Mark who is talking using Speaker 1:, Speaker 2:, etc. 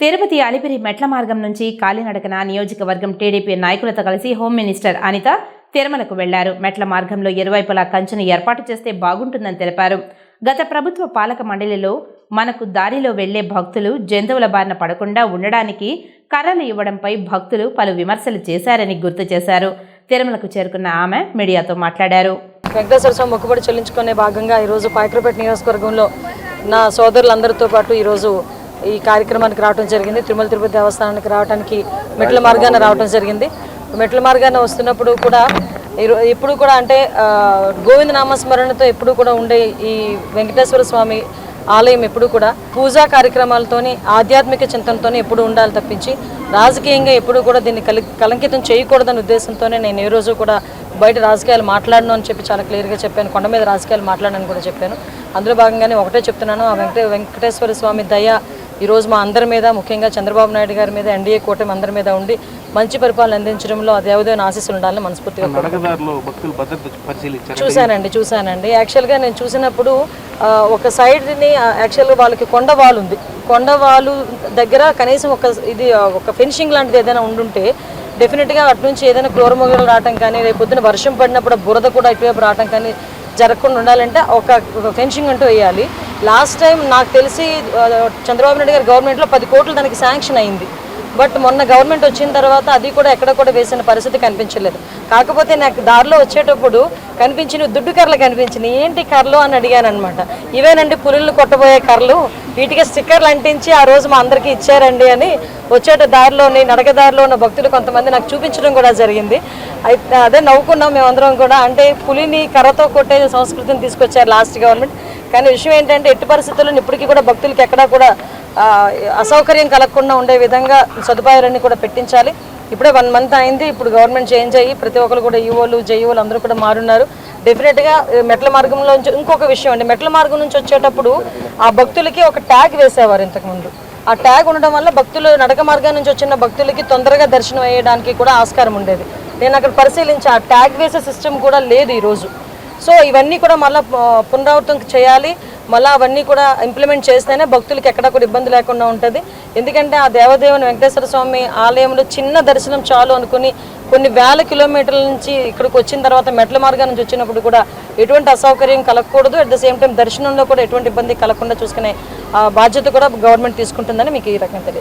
Speaker 1: తిరుపతి అలిపిరి మెట్ల మార్గం నుంచి కాలినడకన నియోజకవర్గం టీడీపీ నాయకులతో కలిసి హోమ్ మినిస్టర్ అనిత తిరుమలకు వెళ్ళారు. మెట్ల మార్గంలో ఇరువైపులా కంచెను ఏర్పాటు చేస్తే బాగుంటుందని తెలిపారు. గత ప్రభుత్వ పాలక మండలిలో మనకు దారిలో వెళ్ళే భక్తులు జంతువుల బారిన పడకుండా ఉండడానికి కర్రలు ఇవ్వడంపై భక్తులు పలు విమర్శలు చేశారని గుర్తు చేశారు. తిరుమలకు చేరుకున్న ఆమె మీడియాతో మాట్లాడారు.
Speaker 2: వెంకటేశ్వర స్వామి మొక్కుబడి చెల్లించుకునే భాగంగా ఈరోజు పాయకరపేట నియోజకవర్గంలో నా సోదరులందరితో పాటు ఈరోజు ఈ కార్యక్రమానికి రావడం జరిగింది. తిరుమల తిరుపతి దేవస్థానానికి రావడానికి మెట్ల మార్గాన రావడం జరిగింది. మెట్ల మార్గాన వస్తున్నప్పుడు కూడా ఎప్పుడు కూడా అంటే గోవింద నామస్మరణతో ఎప్పుడు కూడా ఉండే ఈ వెంకటేశ్వర స్వామి ఆలయం ఎప్పుడు కూడా పూజా కార్యక్రమాలతోని ఆధ్యాత్మిక చింతనతోని ఎప్పుడు ఉండాలి తప్పించి రాజకీయంగా ఎప్పుడు కూడా దీన్ని కలి కలంకితం చేయకూడదనే ఉద్దేశంతోనే నేను ఏ రోజు కూడా బయట రాజకీయాలు మాట్లాడను అని చెప్పి చాలా క్లియర్గా చెప్పాను. కొండ మీద రాజకీయాలు మాట్లాడనని కూడా చెప్పాను. అందులో భాగంగానే ఒకటే చెప్తున్నాను. ఆ వెంకటే వెంకటేశ్వర స్వామి దయ ఈరోజు మా అందరి మీద ముఖ్యంగా చంద్రబాబు నాయుడు గారి మీద ఎన్డీఏ కూటమి అందరి మీద ఉండి మంచి పరిపాలన అందించడంలో ఆ దేవదేవుని ఆశీస్సులు ఉండాలని మనస్ఫూర్తిగా చూశానండి చూశానండి. యాక్చువల్గా నేను చూసినప్పుడు ఒక సైడ్ని యాక్చువల్గా వాళ్ళకి కొండ వాల్ ఉంది. కొండ వాలు దగ్గర కనీసం ఒక ఇది ఒక ఫెన్సింగ్ లాంటిది ఏదైనా ఉండుంటే డెఫినెట్గా అటు నుంచి ఏదైనా క్రూరమొగలు రావటం కానీ రేపు పొద్దున వర్షం పడినప్పుడు బురద కూడా ఇటువైపు రావటం కానీ జరగకుండా ఉండాలంటే ఒక ఫెన్సింగ్ అంటూ వేయాలి. లాస్ట్ టైం నాకు తెలిసి చంద్రబాబు నాయుడు గారి గవర్నమెంట్లో పది కోట్లు దానికి శాంక్షన్ అయింది. బట్ మొన్న గవర్నమెంట్ వచ్చిన తర్వాత అది కూడా ఎక్కడ కూడా వేసిన పరిస్థితి కనిపించలేదు. కాకపోతే నాకు దారిలో వచ్చేటప్పుడు కనిపించిన దుడ్డు కర్రలు కనిపించినాయి. ఏంటి కర్రలు అని అడిగాను అనమాట ఇవేనండి పులులు కొట్టబోయే కర్రలు? వీటికి స్టిక్కర్లు అంటించి ఆ రోజు మా అందరికీ ఇచ్చారండి అని వచ్చేట దారిలోని నడక దారిలో ఉన్న భక్తులు కొంతమంది నాకు చూపించడం కూడా జరిగింది. అయితే అదే నవ్వుకున్నాం మేమందరం కూడా. అంటే పులిని కర్రతో కొట్టే సంస్కృతిని తీసుకొచ్చారు లాస్ట్ గవర్నమెంట్. కానీ విషయం ఏంటంటే ఎట్టి పరిస్థితుల్లో ఇప్పటికీ కూడా భక్తులకి ఎక్కడా కూడా అసౌకర్యం కలగకుండా ఉండే విధంగా సదుపాయాలన్నీ కూడా పెట్టించాలి. ఇప్పుడే వన్ మంత్ అయింది ఇప్పుడు గవర్నమెంట్ చేంజ్ అయ్యి ప్రతి ఒక్కరు కూడా ఈవోలు జేఈఓలు అందరూ కూడా మారున్నారు. డెఫినెట్గా మెట్ల మార్గంలో ఇంకొక విషయం అండి మెట్ల మార్గం నుంచి వచ్చేటప్పుడు ఆ భక్తులకి ఒక ట్యాగ్ వేసేవారు ఇంతకుముందు ఆ ట్యాగ్ ఉండడం వల్ల భక్తులు నడక మార్గం నుంచి వచ్చిన భక్తులకి తొందరగా దర్శనం అయ్యడానికి కూడా ఆస్కారం ఉండేది. నేను అక్కడ పరిశీలించి ఆ ట్యాగ్ వేసే సిస్టమ్ కూడా లేదు ఈరోజు. సో ఇవన్నీ కూడా మళ్ళీ పునరావృతం చేయాలి. మళ్ళీ అవన్నీ కూడా ఇంప్లిమెంట్ చేస్తేనే భక్తులకి ఎక్కడ కూడా ఇబ్బంది లేకుండా ఉంటుంది. ఎందుకంటే ఆ దేవదేవుని వెంకటేశ్వర స్వామి ఆలయంలో చిన్న దర్శనం చాలు అనుకుని కొన్ని వేల కిలోమీటర్ల నుంచి ఇక్కడికి వచ్చిన తర్వాత మెట్ల మార్గం నుంచి వచ్చినప్పుడు కూడా ఎటువంటి అసౌకర్యం కలగకూడదు. అట్ ద సేమ్ టైం దర్శనంలో కూడా ఎటువంటి ఇబ్బంది కలగకుండా చూసుకునే ఆ, బాధ్యత కూడా గవర్నమెంట్ తీసుకుంటుందని మీకు ఈ రకంగా తెలియదు.